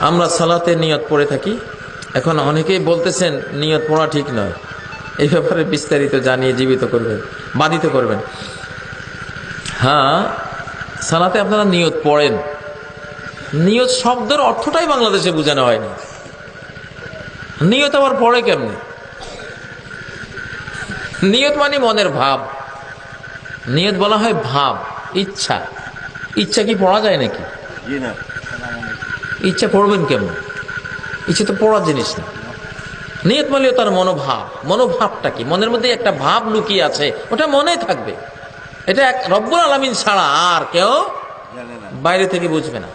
আমরা সালাতে নিয়ত পড়ে থাকি। এখন অনেকেই বলতেছেন, নিয়ত পড়া ঠিক নয়। এই ব্যাপারে বিস্তারিত জানিয়ে জীবিত করবেন, বাধিত করবেন। হ্যাঁ সালাতে আপনারা নিয়ত পড়েন। নিয়ত শব্দের অর্থটাই বাংলাদেশে বোঝানো হয়নি। নিয়ত আবার পড়ে কেমনে? নিয়ত মানে মনের ভাব। নিয়ত বলা হয় ভাব, ইচ্ছা। ইচ্ছা কি পড়া যায় নাকি? না। ইচ্ছা পড়বেন কেমন? ইচ্ছে তো পড়ার জিনিস না। নিয়ত মালিও তার মনোভাব। মনোভাবটা কি? মনের মধ্যে একটা ভাব লুকিয়ে আছে ওটা মনে থাকবে। এটা এক রব্বুল আলমিন ছাড়া আর কেউ বাইরে থেকে বুঝবে না।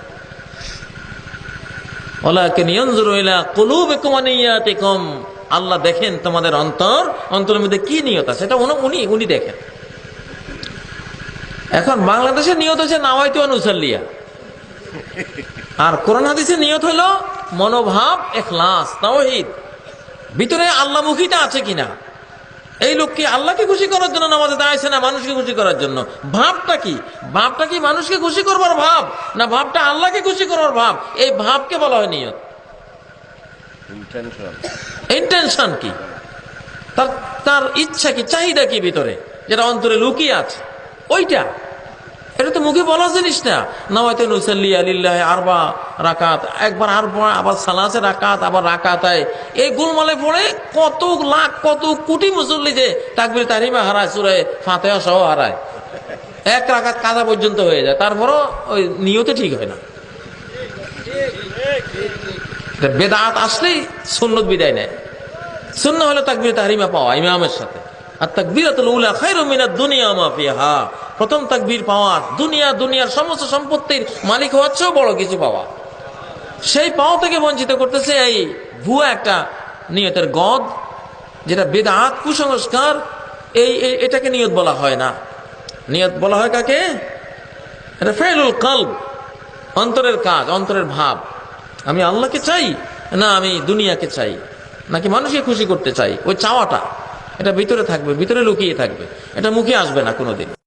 আল্লাহ দেখেন তোমাদের অন্তর অন্তরের মধ্যে কি নিয়ত আছে? এটা উনি- উনি উনি দেখেন। এখন বাংলাদেশের নিয়ত হচ্ছে নাওয়াইতু অনুসাল্লিয়া আর কোরআন হাদিসের নিয়ত হলো মনোভাব এখলাস তাওহীদ। ভিতরে আল্লাহমুখীটা আছে কিনা? এই লোক কি আল্লাহকে খুশি করার জন্য নামাজে দাঁড়াইছে না মানুষকে খুশি করার জন্য? ভাবটা কি? ভাবটা কি মানুষকে খুশি করবার ভাব না ভাবটা আল্লাহকে খুশি করবার ভাব? এই ভাবকে বলা হয় নিয়ত। ইন্টেনশন কি? তার তার ইচ্ছা কি চাহিদা কি ভিতরে? যেটা অন্তরে লুকিয়ে আছে। ওইটা। এটা তো মুখে বলা জিনিস না। নামাইতে নুসাল্লি আলিল্লাহ আরবা রাকাত। একবার আরবা, আবার সালাসে রাকাত, আবার রাকাতায়। এই গোলমালে পড়ে কত লাখ, কত কোটি মুসল্লি যে তাকবির তারিমা হারায়, সুরে ফাতেহা সহ হারায়। এক রাকাত কাদা পর্যন্ত হয়ে যায়। তারপরও ওই নিয়তে ঠিক হয় না। বেদাত আসলেই সুন্নত বিদায় নেয়। শূন্য হলো তাকবির তাহরিমা পাওয়া ইমামের সাথে। আর তাকবিরাতুল উলা খায়রু মিনাদ দুনিয়া মা ফিহা। প্রথম তাকবীর পাওয়া, দুনিয়া, দুনিয়ার সমস্ত সম্পত্তির মালিক হওয়ার চেয়েও বড় কিছু পাওয়া। সেই পাওয়া থেকে বঞ্চিত করতেছে এই ভুয়া একটা নিয়তের গদ, যেটা বেদাত, কুসংস্কার এই, এটাকে নিয়ত বলা হয় না। নিয়ত বলা হয় কাকে? এটা ফেলুল কলব, অন্তরের কাজ, অন্তরের ভাব। আমি আল্লাহকে চাই না আমি দুনিয়াকে চাই, নাকি মানুষকে খুশি করতে চাই? ওই চাওয়াটা, এটা ভিতরে থাকবে, ভিতরে লুকিয়ে থাকবে, এটা মুখে আসবে না কোনোদিন।